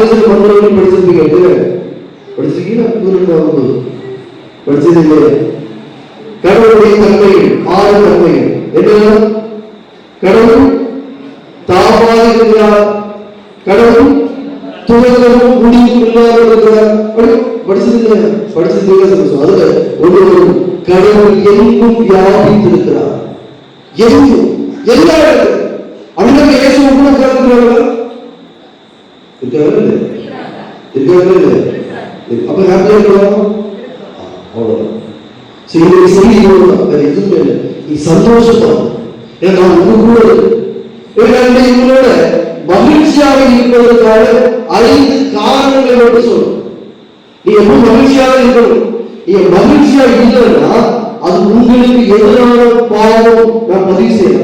ஆலோசனை பண்றவங்க படிச்சிருப்பீங்க இல்ல? படிச்சிருக்கீங்களா பூர்ணமாவது படிச்சது இல்லையா கடவுளுடைய தன்மைகள் ஆறு தன்மைகள் என்ன கடவுள் தாமாக இருக்கிறார். கடவுள் துவக்கமும் முடிவும் இல்லாமல் இருக்கிறார். படிச்சது இல்லையா படிச்சது இல்லையா அதுல ஒரு கடவுள் எங்கும் வியாபித்திருக்கிறார். எங்கும்? எல்லா இடத்துல அண்ணன் இயேசு கூட உட்கார்ந்துருக்கிறார்களா இருக்கார்கள் இல்லை இருக்கார்கள் இல்லை அப்ப ஹாப்பியா இருக்கணும் அவ்வளவுதான் சரி இந்த செய்தி வேற எதுவுமே இல்லை நீ சந்தோஷப்படும் ஏன்னா உங்க கூட இருக்கேன். ஏன்னா இவங்களோட மகிழ்ச்சியாக இருப்பதற்காக ஐந்து காரணங்களை மட்டும் சொல்றேன் நீ எப்போ மகிழ்ச்சியாக இருக்கணும் நீ மகிழ்ச்சியா இல்லைன்னா அது உங்களுக்கு எதிரான பாவம் நான் பதிவு செய்யணும்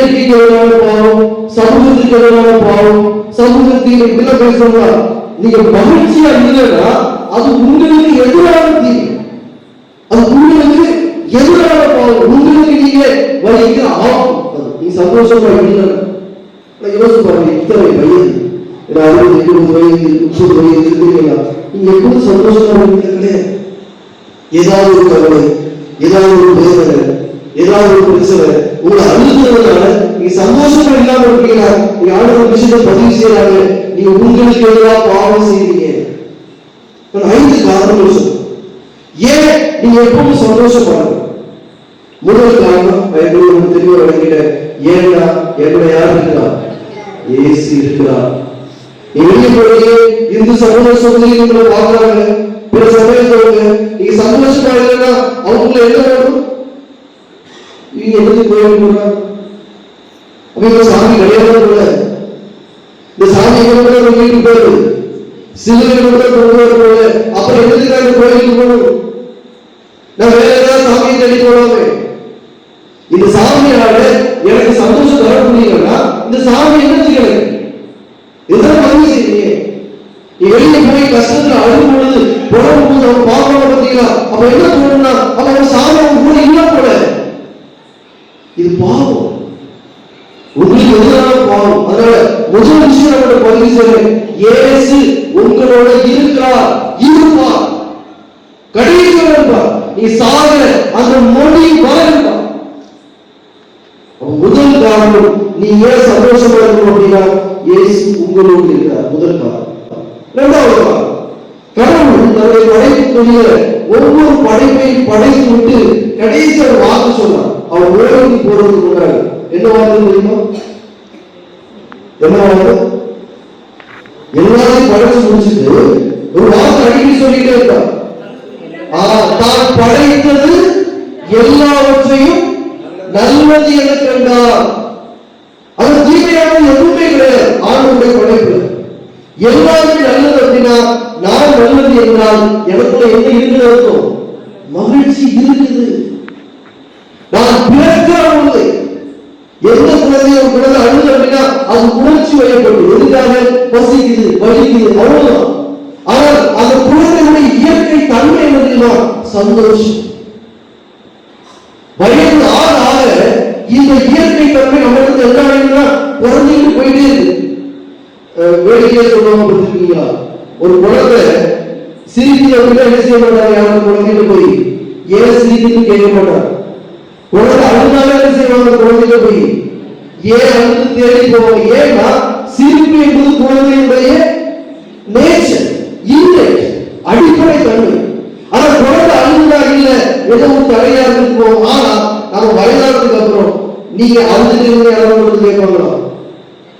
இயற்கைக்கு எதிரான பாவம் சமூகத்துக்கு எதிரான பாவம் சமூகத்தில் என்ன பேசுறா நீங்க மகிழ்ச்சியா இல்லைன்னா அது உங்களுக்கு எதிரான தீர்வு அது உங்களுக்கு எதிரான பாவம் உங்களுக்கு நீங்க வலிக்கு ஆகும். நீ சந்தோஷமா இல்லை யோசிச்சு பாருங்க இத்தனை வயது. ஏன்னா அறுபது எழுபது வயது முப்பது வயது இருக்கீங்களா நீங்க எப்படி சந்தோஷமா இருக்கீங்க ஏதாவது ஒரு கவலை ஏதாவது ஒரு வேதனை ஏதாவது ஒரு பிரச்சனை. உங்களை அழுதுறதுனால நீங்க சந்தோஷமா இல்லாம இருக்கீங்க. நீங்க ஆளுநர் விஷயத்தை பதிவு செய்யறாங்க. நீங்க உங்களுக்கு எதிராக பாவம் செய்றீங்க ஐந்து காரணங்கள் ஏன் நீங்க எப்பவும் சந்தோஷப்படுங்க முதல் காரணம் பைபிள் தெளிவா விளங்கிட ஏன்னா என்னோட யார் இருக்கிறார் ஏசி இருக்கிறா. நீ வெளியே இந்து சமூக சூழ்நிலை பார்க்கறாங்க. பிற சமயத்தவங்க நீங்க சந்தோஷமா இல்லைன்னா அவங்களுக்கு என்ன வேணும்? நீங்க எழுதி கோயில் போறாங்க சாமி கிடையாது இந்த சாமி கூட வீட்டுக்கு போகுது சிலுவை கூட கொண்டு வர அப்புறம் எதுக்கு கோயிலுக்கு போகணும்? நான் வேற ஏதாவது சாமியை தேடி போலாமே. இந்த சாமியால எனக்கு சந்தோஷம் தர முடியலன்னா இந்த சாமி என்ன செய்யணும் இதுதான் பதிவு செய்றீங்க? நீ வெளியே போய் கஷ்டத்துல அழுகும் பொழுது போது அவன் பார்த்தீங்களா என்ன தோணும்னா அவன் சாமி அவன் கூட போல. இது பாவம். உங்களுக்கு எதிரான பாவம். அதனால முதல் விஷயம் நம்மளோட பதிவு சொல்றேன் ஏசு உங்களோட இருக்கிறார் இருப்பார் கடைசி வரை நீ சாகிற அந்த மொழி வர முதல் காரணம் நீ ஏன் சந்தோஷமா இருக்கணும் அப்படின்னா ஏசு உங்களோடு இருக்கிறார். முதல் காரணம். இரண்டாவது காரணம் கடவுள் தன்னுடைய படைப்புக்குரிய ஒவ்வொரு படைப்பையும் படைத்து விட்டு கடைசி வாக்கு சொன்னார் அவர் உலகத்துக்கு போறதுக்கு முன்னாடி என்ன வார்த்தை தெரியுமா? என்ன வாக்கு எல்லாரையும் படைச்சு முடிச்சுட்டு ஒரு வார்த்தை அடிக்கடி சொல்லிட்டே இருக்கார் ஆ, தான் படைத்தது எல்லாவற்றையும் நல்லது என கண்டார். அது தீமையானது எதுவுமே கிடையாது. ஆணுடைய படைப்பு. எல்லாமே நல்லது அப்படின்னா நான் நல்லது என்றால் எனக்குள்ள என்ன இருக்கிறதோ அர்த்தம் மகிழ்ச்சி இருக்குது. நான் பிறக்கிற பொழுது எந்த குழந்தை குழந்தை அழுது அப்படின்னா அது உணர்ச்சி வயப்பட்டு எதுக்காக? பசிக்குது வலிக்குது அவ்வளவுதான். ஆனால் அந்த குழந்தையுடைய இயற்கை தன்மை என்ன சந்தோஷம். வயது ஆக ஆக இந்த இயற்கை தன்மை நம்மளுக்கு என்ன வேணும்னா குறைஞ்சிட்டு போயிட்டே இருக்கு. வேடிக்கையை சொல்லுவாங்க பார்த்திருக்கீங்களா? ஒரு குழந்தை சிரிக்கி அப்படின்னா என்ன செய்ய மாட்டாங்க? யாரும் குழந்தைகிட்ட போய் ஏன் சிரிக்குன்னு கேட்க மாட்டாங்க குழந்தை அழுதாலும் என்ன செய்வாங்க குழந்தைங்க போய். ஏன் அழுது தேடி போவாங்க ஏன்னா சிரிப்பு என்பது குழந்தையுடைய நேச்சர் இல்லை அடிப்படை தன்மை. ஆனா குழந்தை அழுகுதா இல்ல ஏதோ ஒரு தலையா இருக்கும்? ஆனா நம்ம வயதானதுக்கு அப்புறம் நீங்க அழுதுட்டு யாராவது வந்து கேட்பாங்களா?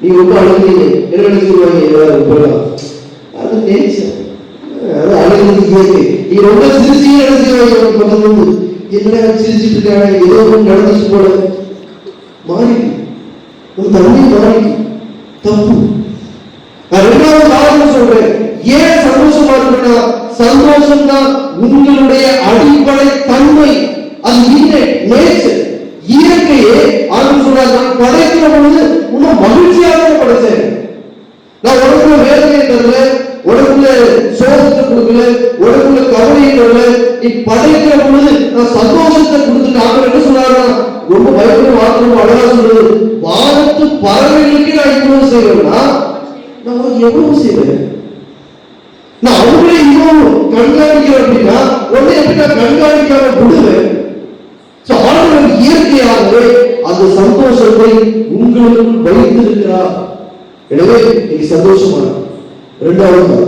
நீங்க ரொம்ப அழுகுறீங்க. என்ன நினைச்சுருவாங்க ஏதாவது போலாம் அது நேச்சர் அது அழுகுறது இயற்கை. நீ ரொம்ப சிரிச்சு என்ன செய்வாங்க? பக்கத்துல என்ன சிரிச்சிட்டு இருக்காங்க ஏதோ ஒன்று நடந்துச்சு போல. மாறி உன் தன்மை மாறி தப்பு. நான் ரெண்டாவது காரணம் சொல்றேன். ஏன் சந்தோஷமா இருக்குன்னா சந்தோஷம் தான் உங்களுடைய அடிப்படை தன்மை. அது இல்லை நேச்சர் இயற்கையே ஆண்டு சொல்றாங்க நான் படைக்கிற பொழுது இன்னும் மகிழ்ச்சியாக படைச்சேன் நான் உனக்குள்ள வேதனையை தருவேன். உனக்குள்ள சோகத்தை கொடுக்கல உனக்குள்ள கவலையை தரல நீ படைக்கிற பொழுது நான் சந்தோஷத்தை கொடுத்துட்டு அவர் என்ன சொல்றாருன்னா ரொம்ப பயப்பட வார்த்தை ரொம்ப அழகா சொல்றது செய்வேன்னா நான் உனக்கு எவ்வளவு செய்வேன்? நான் அவங்களே இன்னும் கண்காணிக்கிறேன் அப்படின்னா உடனே எப்படி நான் கண்காணிக்காம விடுவேன்? ஆண்டவர் இயற்கையாகவே அந்த சந்தோஷத்தை உங்களுக்கு வைத்திருக்கிறார். எனவே நீ சந்தோஷமா ரெண்டாவது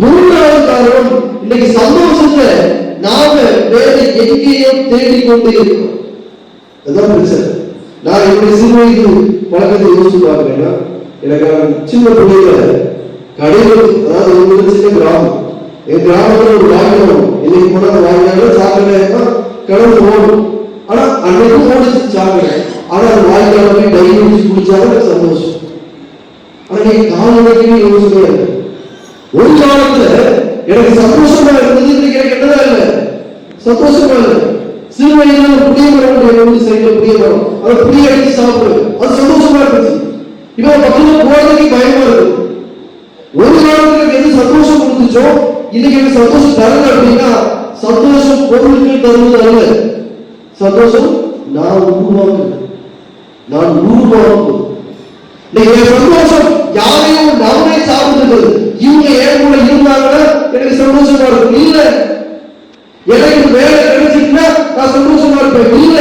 மூன்றாவது காரணம் இன்னைக்கு சந்தோஷத்தை நாம வேற எங்கேயோ தேடிக்கொண்டே இருக்கோம் அதுதான் பிரச்சனை. நான் என்னுடைய சிறு வயது பழக்கத்தை யோசிச்சு பார்க்கிறேன்னா எனக்கு சின்ன பிள்ளைகள கடைகள் அதாவது ஒரு சின்ன கிராமம். என் கிராமத்துல ஒரு வாகனம் இன்னைக்கு போனா வாங்கினாலும் சாக்கடை கடந்து ஓடும். ஆனா அன்னைக்கும் ஓடிச்சு சாக்கடை. ஆனா அந்த வாய்க்கால போய் டைரி வச்சு குடிச்சாலும் சந்தோஷம். ஆனா நீ காலநிலைக்குமே ஒரு காலத்துல எனக்கு சந்தோஷமா இருந்தது இன்னைக்கு எனக்கு என்னதான் இல்லை. சந்தோஷமா இல்லை. சிறு வயதுல ஒரு புளிய மரம் எங்க ஊர் சைடுல புளிய மரம் அதை புளிய அடிச்சு சாப்பிடுவேன் அது சந்தோஷமா இருந்துச்சு. இப்போ பக்கத்துல போறதுக்கு பயமா இருக்கு. ஒரு காலத்துல எனக்கு எது சந்தோஷம் கொடுத்துச்சோ இன்னைக்கு எனக்கு சந்தோஷம் தரல அப்படின்னா சந்தோஷம் பொருளுக்கு தருவது அல்ல. சந்தோஷம் நான் உருவாக்குறேன் நான் உருவாக்குறேன் இன்னைக்கு சந்தோஷம் யாரையும் நம்மை சார்ந்திருக்கிறது இவங்க ஏன் கூட இருந்தாங்கன்னா எனக்கு சந்தோஷமா இருக்கும். இல்ல. எனக்கு வேலை கிடைச்சிட்டுனா நான் சந்தோஷமா இருப்பேன். இல்ல.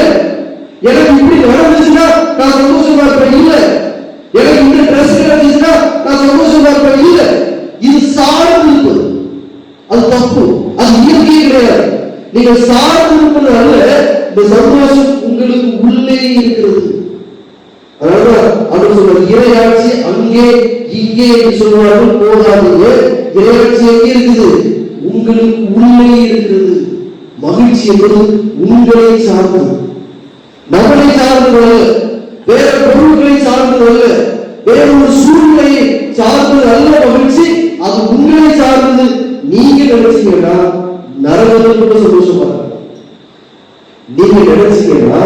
எனக்கு இப்படி நடந்துச்சுன்னா நான் சந்தோஷமா இருப்பேன். இல்ல. எனக்கு இந்த ட்ரெஸ் கிடைச்சிச்சுன்னா நான் சந்தோஷமா இருப்பேன். இல்ல. இது சார்ந்து இருப்பது அது தப்பு. அது இயற்கையே கிடையாது. நீங்க சார்ந்து இருப்பது அல்ல இந்த சந்தோஷம் உங்களுக்கு உள்ளே இருக்கிறது. அதனால அவர் சொல்றாரு இறையாட்சி அங்கே இங்கே என்று சொல்வார்கள் போதாதீங்க இறையாட்சி எங்கே இருக்குது? உங்களுக்கு உண்மை இருக்கிறது. மகிழ்ச்சி என்பது உங்களை சார்ந்தது நம்மளை சார்ந்து அல்ல. வேற பொருட்களை சார்ந்து அல்ல. வேற ஒரு சூழ்நிலையை சார்ந்து அல்ல மகிழ்ச்சி அது உங்களை சார்ந்தது நீங்க நினைச்சீங்கன்னா நரகத்தில் கூட சந்தோஷமா நீங்க நினைச்சீங்கன்னா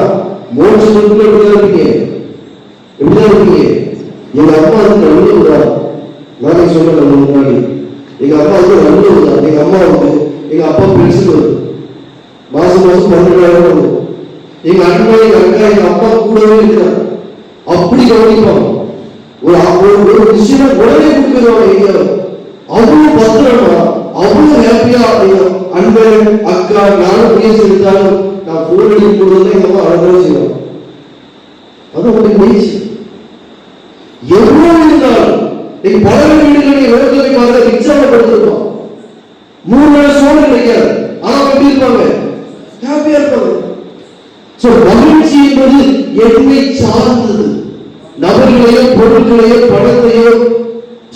மோட்சத்துக்குள்ள எப்படிதான் இருப்பீங்க. எப்படிதான் இருப்பீங்க எங்க அம்மா வந்து நல்ல உதாரணம் நானே சொன்னேன் முன்னாடி. எங்க அப்பா வந்து நல்ல உதாரணம் எங்க அம்மா வந்து எங்க அப்பா பென்ஷன் மாசம் மாசம் பன்னெண்டாயிரம் வருது எங்க அண்ணன் எங்க அக்கா எங்க அப்பா கூடவே இருக்கிறாங்க. அப்படி கவனிப்பாங்க. ஒரு ஒரு விஷயம் உடனே கொடுக்குறாங்க எங்கேயாவது அவ்வளவு பத்திரமா அவ்வளவு ஹாப்பியா அன்பன் அக்கா நானும் பேசி இருந்தாலும் நான் போன் அடிக்கும் பொழுது எங்க அம்மா அழகாக செய்வாங்க. அது உங்களுக்கு முயற்சி. எவ்வளவு இருந்தாலும் நீ பல வீடுகளை ரோட்டில் போய் பார்த்தா ரிக்ஷாவை மூணு நாள் சோழன் கிடைக்காது ஆனா எப்படி இருப்பாங்க? ஹாப்பியா இருப்பாங்க. சோ மகிழ்ச்சி என்பது என்னை சார்ந்தது. நபர்களையோ பொருட்களையோ பணத்தையோ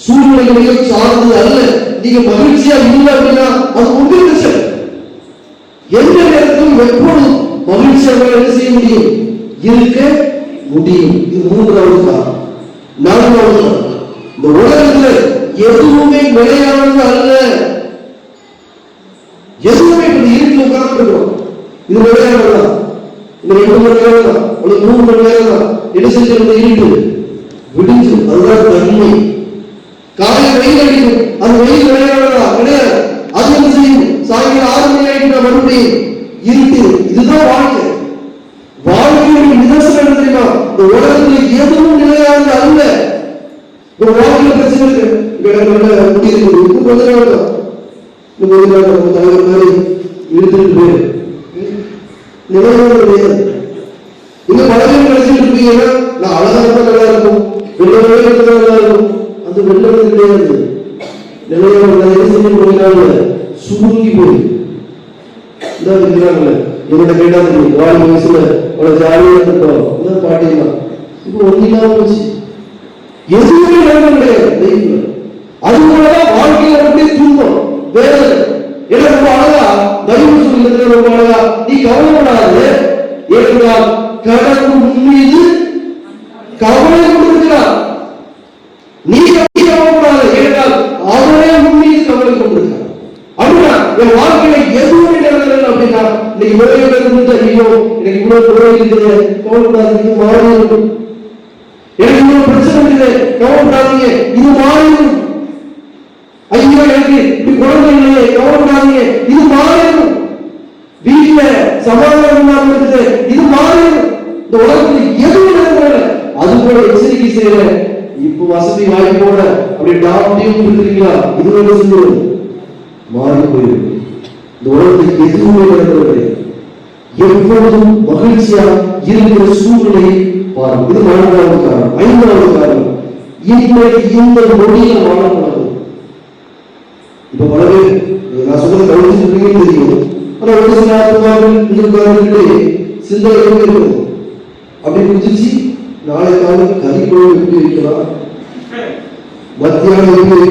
சூழ்நிலைகளையோ சார்ந்தது அல்ல. நீங்க மகிழ்ச்சியா இல்லை அப்படின்னா அது எந்த நேரத்திலும் எப்பொழுதும் மகிழ்ச்சியாக என்ன செய்ய முடியும். இருக்க முடியும். இது மூன்றாவது காரணம். நான்காவது இந்த உலகத்துல எதுவுமே நிலையானது அல்ல. எதுவுமே இப்படி இருக்கு உட்கார்ந்து இது நிலையானதா இந்த ரெண்டு மணி நேரம் தான். அல்லது மூணு மணி நேரம் தான். என்ன செஞ்சு இருக்கு விடிஞ்சு அதுதான் தன்மை. காலை வெயில் அடிக்கும். அது வெயில் நிலையானதா கிடையாது. அது என்ன செய்யும்? சாயங்காலம் ஆறு மணி ஆயிட்டு மறுபடியும் இருக்கு இதுதான் வாழ்க்கை. வாழ்க்கையுடைய நிதர்சனம் தெரியுமா? இந்த உலகத்தில் எதுவும் நிலையானது அல்ல. ஒரு வாழ்க்கையில பிரச்சனை இருக்கு. முடியுது எனக்கு கொஞ்ச நாள் தான். நாள் நம்ம தலைவர் மாதிரி இழுத்துட்டு போயிரு நிலையானது கிடையாது பழக்கம் கிடைச்சிட்டு இருப்பீங்கன்னா நான் அழகா இருந்தா நல்லா இருக்கும். வெள்ள இருந்தா நல்லா இருக்கும். அது வெள்ளம் கிடையாது. நிலையான என்ன செய்ய போகிறாங்க சுருங்கி போய் இந்த இருக்கிறாங்கல்ல இவங்க கேட்டாங்க வாழ் வயசுல அவ்வளவு ஜாலியா இருந்தோம் பாட்டியெல்லாம் இப்போ போச்சு எதுவுமே நடக்க கிடையாது லைஃப்ல அது போலதான் வாழ்க்கையில அப்படியே துன்பம் வேதனை. ஏன்னா ரொம்ப அழகா பைபிள் ரொம்ப அழகா நீ கவலைப்படாது. ஏனென்றால் கடவுள் மீது கவலை கொண்டிருக்கிறார். நீ கவலைப்படாத ஏனென்றால் அவரே உன் மீது கவலை கொண்டிருக்கிறார். அப்படின்னா என் வாழ்க்கையில எதுவுமே நடக்கல அப்படின்னா இன்னைக்கு ஒரே ஐயோ எனக்கு இவ்வளவு குறை இருக்குது கவலைப்படாதீங்க மாறி இருக்கும் எனக்கு ஒரு பிரச்சனை இல்லை கவலைப்படாதீங்க. இது மாறிடும் ஐயோ எனக்கு இப்படி குழந்தை இல்லையே. கவலைப்படாதீங்க. இது மாறிடும் வீட்டுல சமாதானம் இல்லாம இருக்குது. இது மாறிடும் இந்த உலகத்துல எதுவும் நடக்கல அது போல எச்சரிக்கை செய்யற இப்போ வசதி வாய்ப்போட அப்படி டாப்டியும் கொடுத்துருக்கீங்களா? இது ஒரு செஞ்சிடும் மாறி போயிடும். இந்த உலகத்துக்கு எதுவுமே நடக்கிறது எப்பொழுதும் மகிழ்ச்சியா இருக்கிற சூழ்நிலையை பாருங்க. இது நான்காவது காரணம் ஐந்தாவது காரணம் இன்றைக்கு இந்த நொடியில வாழக்கூடாது. இப்ப பல நான் சொல்றது கவனிச்சுட்டு தெரியும். ஆனா ஒரு சில ஆத்மாக்கள் இருக்கிறவர்களே சிந்தனை எப்படி அப்படி குதிச்சு நாளை காலம் கறி எப்படி மத்தியானம் எப்படி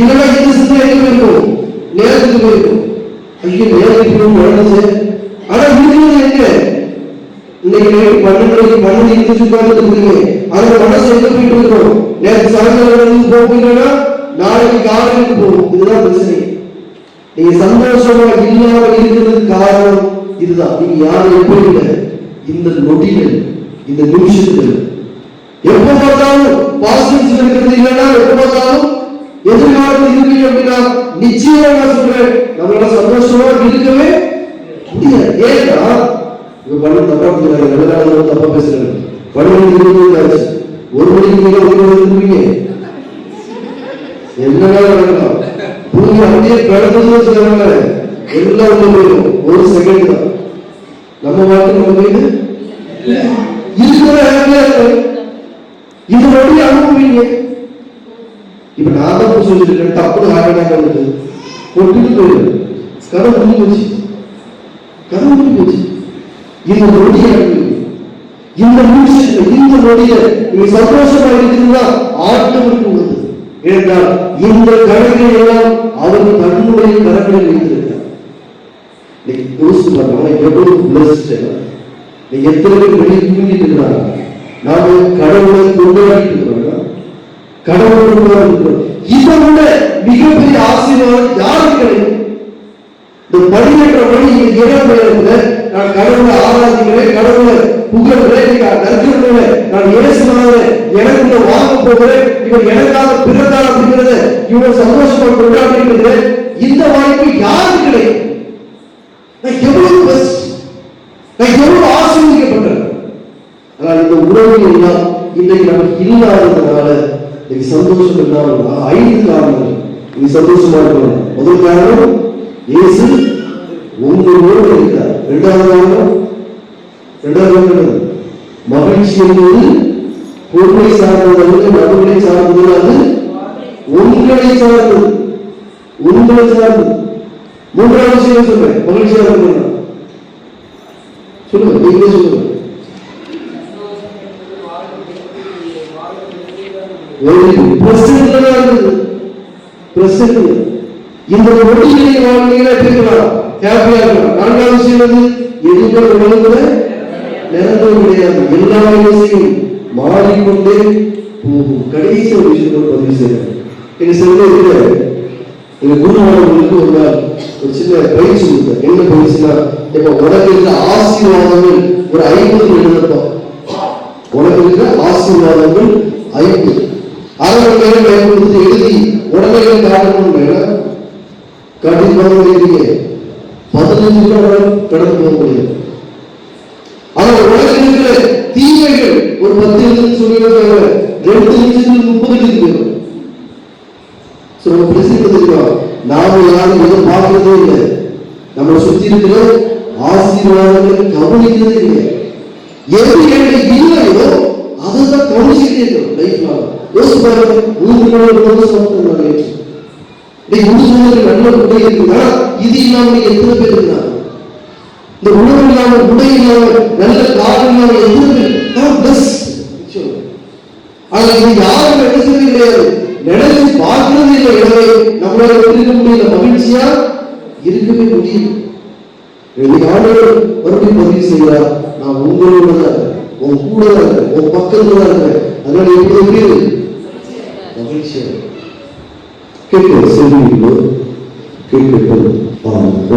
இந்த சிந்தனை இருக்கும். நேரத்துக்கு ஐயோ நேரத்துக்கு ஆனா இருக்கிறது இன்னைக்கு நைட்டு பன்னெண்டு மணிக்கு உட்கார்ந்து இருக்குங்க. மனசு எங்க போயிட்டு இருக்கோம் நேற்று சாயங்காலம் இருந்து நாளைக்கு காலையில போகும் இதுதான் பிரச்சனை. நீங்க சந்தோஷமா இல்லாம இருக்கிறதுக்கு காரணம் இதுதான். நீங்க யாரும் எப்படி இல்லை. இந்த நொடிகள் இந்த நிமிஷங்கள். எப்ப பார்த்தாலும் பாசிட்டிவ்ஸ் இருக்கிறது இல்லைன்னா எப்ப பார்த்தாலும் எதிர்காலத்தில் இருக்கீங்க அப்படின்னா நிச்சயமா நான் சொல்றேன். நம்மளால சந்தோஷமா இருக்கவே முடியாது. ஏன்னா இவங்க பண்ண தப்பா பேசுறாங்க நாள் தப்பா பேசுறாங்க? பன்னெண்டு இருபது ஒரு மணிக்கு நீங்க ஒரு மணி வந்துருவீங்க என்ன நடக்கலாம் பூமி அப்படியே கிடந்ததுன்னு வச்சுக்கிறாங்க எல்லாம் உள்ள போயிடும். ஒரு செகண்ட் தான். நம்ம வாழ்க்கை நம்ம கைது இருக்கிற ஹாப்பியா இருக்கு. இது வழி அனுபவிங்க இப்ப நான் தான் சொல்லிருக்கேன் தப்பு ஹாப்பியாக வந்துட்டு பொட்டுட்டு போயிடும். கதை முடிஞ்சு போச்சு. கதை முடிஞ்சு போச்சு. இந்த நொடியை இந்த நிமிஷத்துல இந்த நொடியை நீ சந்தோஷமா இருக்கிறதா? ஆட்டமிட்டு உள்ளது. ஏனென்றால் இந்த கடைகள் எல்லாம் அவர் தன்னுடைய கரங்களில் வைத்திருக்கிறார் நீங்க யோசிச்சு பாருங்க எவ்வளவு பிளஸ்ட் நீங்க எத்தனை பேர் வெளியே தூங்கிட்டு இருக்கிறாங்க? நாம கடவுளை கொண்டாடிட்டு இருக்கிறோம் கடவுளை கொண்டாடி இதை விட மிகப்பெரிய ஆசீர்வாதம் யாருக்கு கிடைக்கும் இந்த படியேற்ற வழி இங்க இடம் நான் கடவுளை ஆராதிக்கிறேன் கடவுளை புகழ்கிறேன் நான் நற்கிறேன் நான் இயேசுனால எனக்கு வாங்க போகிறேன் இவன் எனக்காக பிறந்தார் அப்படிங்கிறத இவன் சந்தோஷமாக கொண்டாடுகிறது இந்த வாய்ப்பு யாருக்கு கிடைக்கும்? நான் எவ்வளவு பெஸ்ட் நான் எவ்வளவு ஆசீர்வதிக்கப்பட்டேன். ஆனால் இந்த உறவு எல்லாம் இன்னைக்கு நமக்கு இல்லாததுனால இன்னைக்கு சந்தோஷம் இல்லாமல் ஐந்து காரணங்கள். நீங்க சந்தோஷமா இருக்கணும். முதல் காரணம் இயேசு உங்களோடு இருக்கிறார். இரண்டாவது இரண்டாவது மகிழ்ச்சி என்பது பொருளை சார்ந்தது அல்ல சார்ந்தது அது உங்களை சார்ந்தது. உங்களை சார்ந்தது. மூன்றாவது விஷயம் சொல்றேன். மகிழ்ச்சியா இருக்கணும் சொல்லுங்க நீங்களே சொல்லுங்க. பிரசன்ட்ல தான் இருக்குது பிரசன்ட் இந்த ஒட்டிகளை வாழ்க்கையில இருக்கலாம் ஹாப்பியா நான்காவது விஷயம் வந்து எதுவுமே நிரந்தரம் கிடையாது. எல்லா விஷயம் மாறிக்கொண்டே போகும். கடைசி ஒரு விஷயம் பதிவு செய்யறேன். எங்க சொல்ல இருக்கிற எங்க குருமானவர்களுக்கு ஒரு நாள் ஒரு சின்ன பயிற்சி கொடுத்தேன். என்ன பயிற்சினா இப்ப உனக்கு இருக்க ஆசீர்வாதங்கள் ஒரு ஐம்பது எழுதப்போம் உனக்கு இருக்கிற ஆசீர்வாதங்கள் ஐந்து அதை மேல பயன்படுத்தி எழுதி உடனே காட்டணும் மேல காட்டி பதினஞ்சு கிலோ கடந்து போக முடியும் ஆனா உலகில் இருக்கிற தீமைகள் ஒரு பத்து நிமிஷம் சொல்லிடுறாங்க ரெண்டு நிமிஷத்துக்கு முப்பது நிமிஷம் போயிடும் நம்ம நாம யாரும் பார்க்கறதே இல்லை. நம்மளை சுத்தி இருக்கிற ஆசீர்வாதங்களை கவனிக்கிறதே இல்லை. எது என்கிட்ட இல்லையோ அதை தான் கவனிச்சுட்டே இருக்கணும். லைஃப் லாங் யோசிச்சு பாருங்க. சாப்பிட்டு நான் நேற்று டேய் நல்ல உடை இருக்குன்னா இது இல்லாம எத்தனை பேர் இருந்தாங்க இந்த உணவு இல்லாமல் உடை நல்ல காலம் இல்லாம எத்தனை பேர்? நான் இது யாரும் நினைச்சது கிடையாது. நினைச்சு பார்க்கறது இல்லை. எனவே நம்மளால இருக்க முடியல. மகிழ்ச்சியா? இருக்கவே முடியும் ஆண்டவர் மறுபடியும் பதிவு செய்கிறார் நான் உங்களோட தான் உன் கூட தான் உன் பக்கத்துல தான் அதனால எப்படி மகிழ்ச்சியா இருக்கு. கேட்க செல்வீங்களோ கேட்க